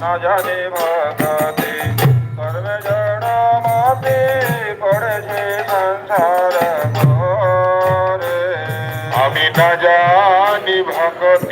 না জানি ভাগাতে কর্মে জড় মতে পড়েছে সংসার আমি না জানি ভগত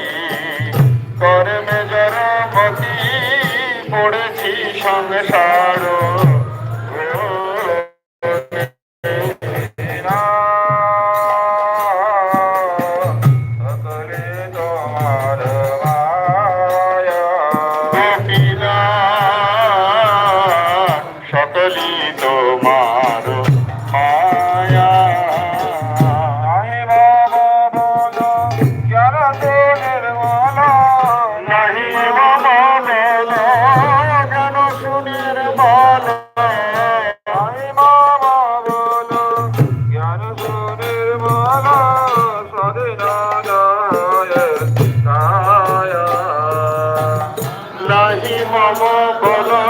মম বলা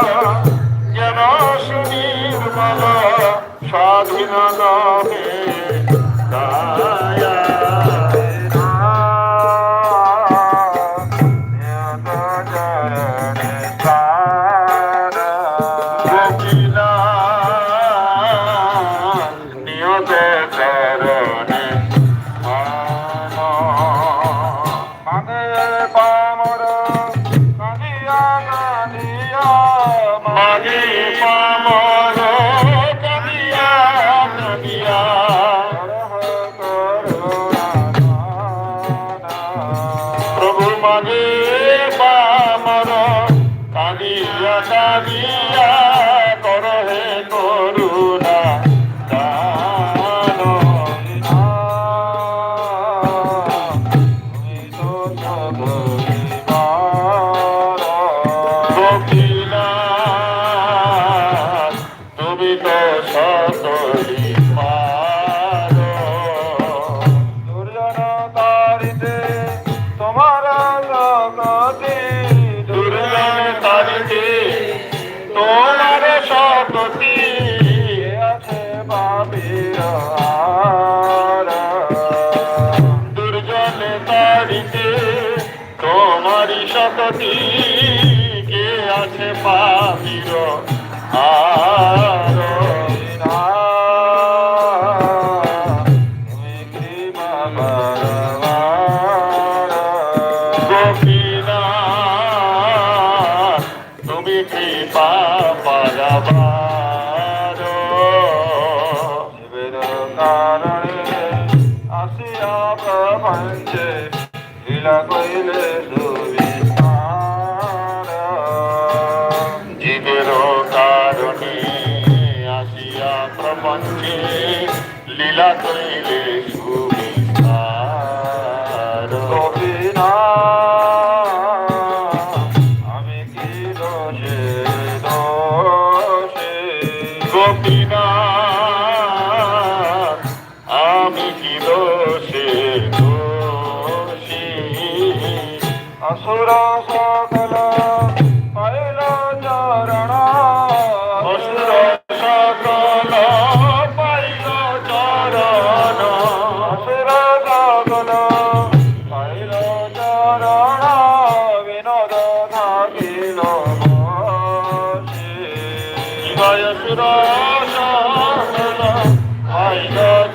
যেন সুনীর মালা স্বাধীনতা কারণে আসিয়া প্রপঞ্চে লীলা কইলে দুবি জীবের কারণে আসিয়া প্রপঞ্চে লীলা কইলে يشرى شهرنا عينا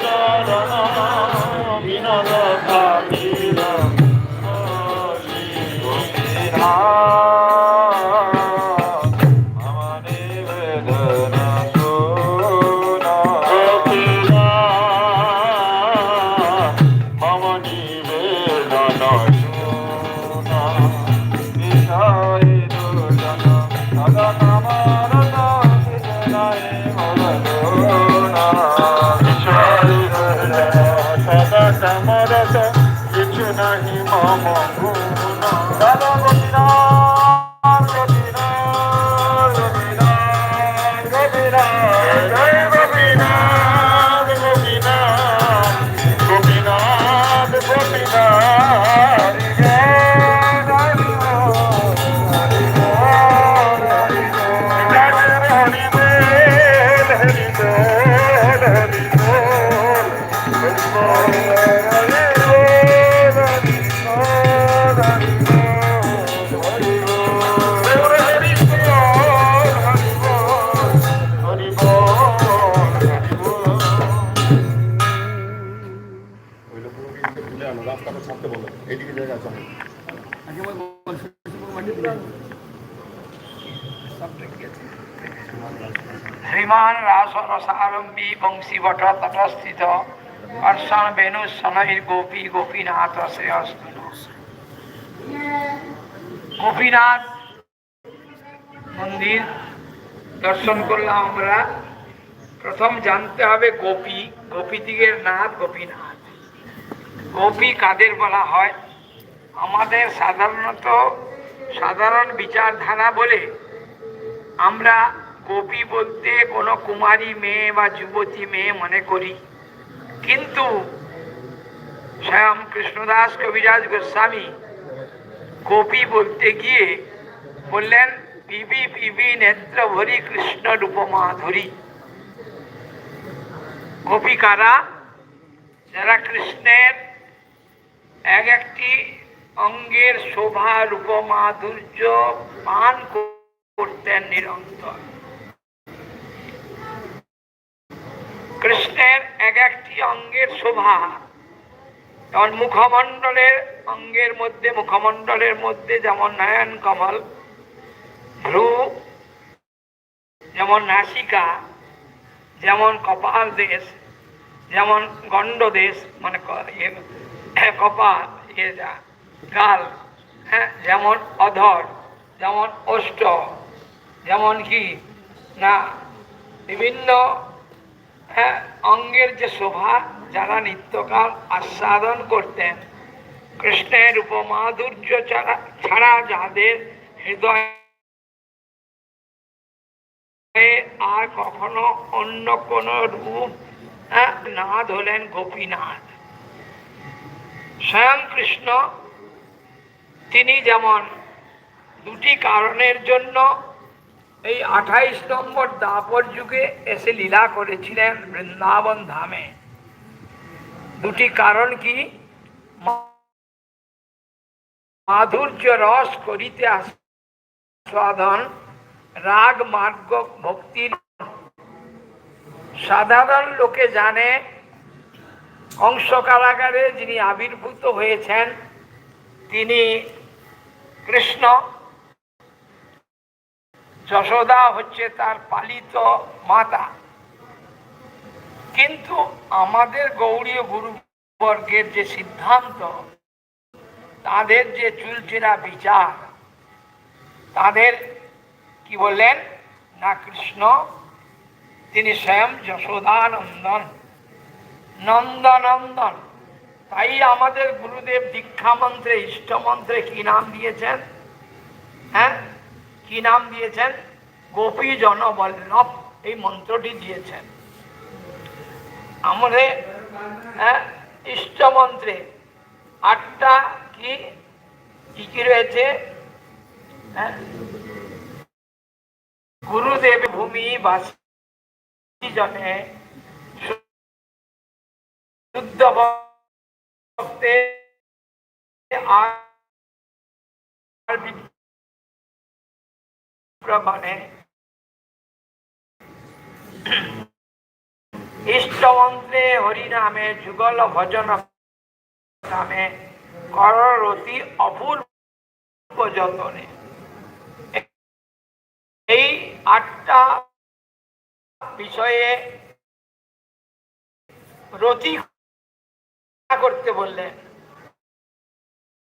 চলো রাসরসারম্ভী বংশীবট তটস্থিত হর্ষণ বেণু সনহির গোপী গোপীনাথ শ্রেয়স্তু গোপীনাথ মন্দির দর্শন করলাম আমরা প্রথম জানতে হবে গোপী গোপীদিগের নাথ গোপীনাথ গোপী কাদের বলা হয় আমাদের সাধারণত সাধারণ বিচারধারা বলে আমরা গোপী বলতে কোনো কুমারী মেয়ে বা যুবতী মেয়ে মনে করি। কিন্তু স্বয়ং কৃষ্ণদাস কবিরাজ গোস্বামী গোপী বলতে গিয়ে বললেন পিবি পিবি নেত্র ভরি কৃষ্ণ রূপ মাধুরী। গোপিকারা যারা কৃষ্ণের এক একটি অঙ্গের শোভা, রূপ, মাধুর্য পান করতেন নিরন্তর কৃষ্ণের এক একটি অঙ্গের শোভা। যেমন মুখমণ্ডলের অঙ্গের মধ্যে মুখমণ্ডলের মধ্যে যেমন নয়ন কমল ভ্রু যেমন নাসিকা যেমন কপাল দেশ যেমন গণ্ড দেশ মানে ইয়ে, কপাল ইয়ে যা গাল হ্যাঁ যেমন অধর যেমন অষ্ট যেমন কি না বিভিন্ন হ্যাঁ অঙ্গের যে শোভা যারা নিত্যকাল আস্বাদন করতেন কৃষ্ণের উপমাধুর্য ছাড়া ছাড়া যাদের হৃদয় আর কখনো অন্য কোন রূপ হ্যাঁ, নাথ হলেন গোপীনাথ। স্বয়ং কৃষ্ণ তিনি যেমন দুটি কারণের জন্য এই আঠাইশ নম্বর দাপর যুগে এসে লীলা করেছিলেন বৃন্দাবন ধামে। দুটি কারণ কি? মাধুর্য রস করিতে আস্বাদন, রাগ মার্গ ভক্তির সাধারণ লোকে জানে অংশ কারাগারে যিনি আবির্ভূত হয়েছেন, তিনি কৃষ্ণ। যশোদা হচ্ছে তার পালিত মাতা। কিন্তু আমাদের গৌড়ীয় গুরুবর্গের যে সিদ্ধান্ত, তাদের যে চুলচেরা বিচার, তাদের কি বললেন? না কৃষ্ণ, তিনি স্বয়ং যশোদানন্দন। নন্দনন্দন, তাই আমাদের গুরুদেব দীক্ষা মন্ত্রে ইষ্ট মন্ত্রে কি নাম দিয়েছেন? হ্যাঁ? কি নাম দিয়েছেন? গোপী জনবল্লভ, এই মন্ত্রটি দিয়েছেন। আমাদের হ্যাঁ ইষ্ট মন্ত্রে আটটা কি কি কি রয়েছে? হ্যাঁ? গুরুদেব ভূমি বাসী জনে শুদ্ধ ভক্তে আর হরিনামে যুগল ভজন নামে কররতি অপূর্ব যতনে। এই আটটা বিষয়ে রতি করতে বললেন।